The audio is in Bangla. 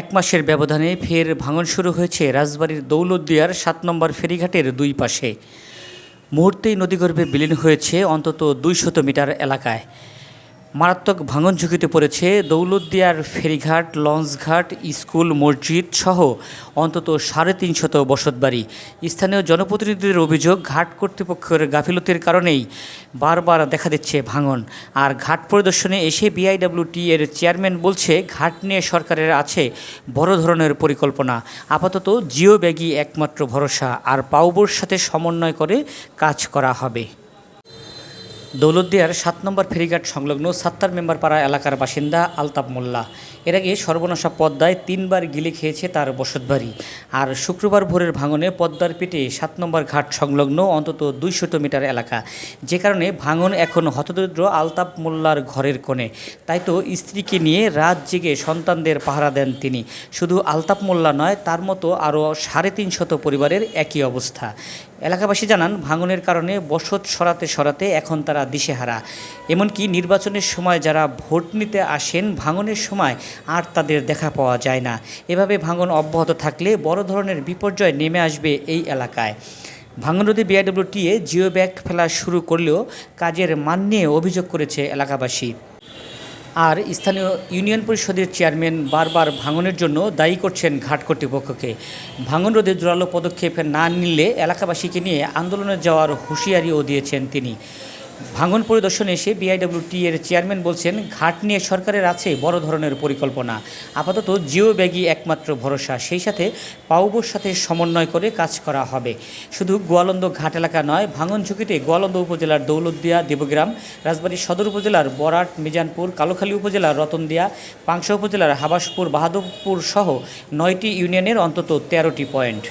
এক মাসের ব্যবধানে ফের ভাঙন শুরু হয়েছে রাজবাড়ির দৌলতদিয়ার সাত নম্বর ফেরিঘাটের দুই পাশে। মুহূর্তেই নদীগর্ভে বিলীন হয়েছে অন্তত দুই শত মিটার এলাকায়। মারাত্মক ভাঙন ঝুঁকিতে পড়েছে দৌলতদিয়ার ফেরিঘাট, লঞ্চঘাট, স্কুল, মসজিদ সহ অন্তত সাড়ে তিনশত বসতবাড়ি। স্থানীয় জনপ্রতিনিধিদের অভিযোগ, ঘাট কর্তৃপক্ষের গাফিলতির কারণেই বারবার দেখা দিচ্ছে ভাঙন। আর ঘাট পরিদর্শনে এসে বিআইডব্লিউটি এর চেয়ারম্যান বলছে, ঘাট নিয়ে সরকারের আছে বড় ধরনের পরিকল্পনা। আপাতত জিও ব্যাগই একমাত্র ভরসা, আর পাউবোর সাথে সমন্বয় করে কাজ করা হবে। দৌলতদিয়ার সাত নম্বর ফেরিঘাট সংলগ্ন সাত্তার মেম্বারপাড়া এলাকার বাসিন্দা আলতাপ মোল্লা। এর আগে সর্বনাশা পদ্মায় তিনবার গিলে খেয়েছে তার বসতবাড়ি। আর শুক্রবার ভোরের ভাঙনে পদ্মার পেটে সাত নম্বর ঘাট সংলগ্ন অন্তত দুইশত মিটার এলাকা। যে কারণে ভাঙন এখন হতদরিদ্র আলতাপ মোল্লার ঘরের কোণে। তাই তো স্ত্রীকে নিয়ে রাত জেগে সন্তানদের পাহারা দেন তিনি। শুধু আলতাপ মোল্লা নয়, তার মতো আরও সাড়ে তিনশত পরিবারের একই অবস্থা। এলাকাবাসী জানান, ভাঙনের কারণে বসত সরাতে সরাতে এখন তারা দিশেহারা। এমনকি নির্বাচনের সময় যারা ভোট নিতে আসেন, ভাঙনের সময় আর তাদের দেখা পাওয়া যায় না। এভাবে ভাঙন অব্যাহত থাকলে বড় ধরনের বিপর্যয় নেমে আসবে এই এলাকায়। ভাঙন নদী বিআইডব্লিউটিএ জিও ব্যাগ ফেলা শুরু করলেও কাজের মান নিয়ে অভিযোগ করেছে এলাকাবাসী। আর স্থানীয় ইউনিয়ন পরিষদের চেয়ারম্যান বারবার ভাঙনের জন্য দায়ী করছেন ঘাট কর্তৃপক্ষকে। ভাঙন রোধে জোরালো পদক্ষেপ না নিলে এলাকাবাসীকে নিয়ে আন্দোলনে যাওয়ার হুঁশিয়ারিও দিয়েছেন তিনি। ভাঙন পরিদর্শনে এসে বিআইডব্লিউটি এর চেয়ারম্যান বলছেন, ঘাট নিয়ে সরকারের আছে বড় ধরনের পরিকল্পনা। আপাতত জিও ব্যাগই একমাত্র ভরসা। সেই সাথে পাউবোর সাথে সমন্বয় করে কাজ করা হবে। শুধু গোয়ালন্দ ঘাট এলাকা নয়, ভাঙন ঝুঁকিতে গোয়ালন্দ উপজেলার দৌলতদিয়া, দেবগ্রাম, রাজবাড়ী সদর উপজেলার বরাট, মিজানপুর, কালোখালী উপজেলার রতনদিয়া, পাংশা উপজেলার হাবাসপুর, বাহাদুরপুর সহ নয়টি ইউনিয়নের অন্তত তেরোটি পয়েন্ট।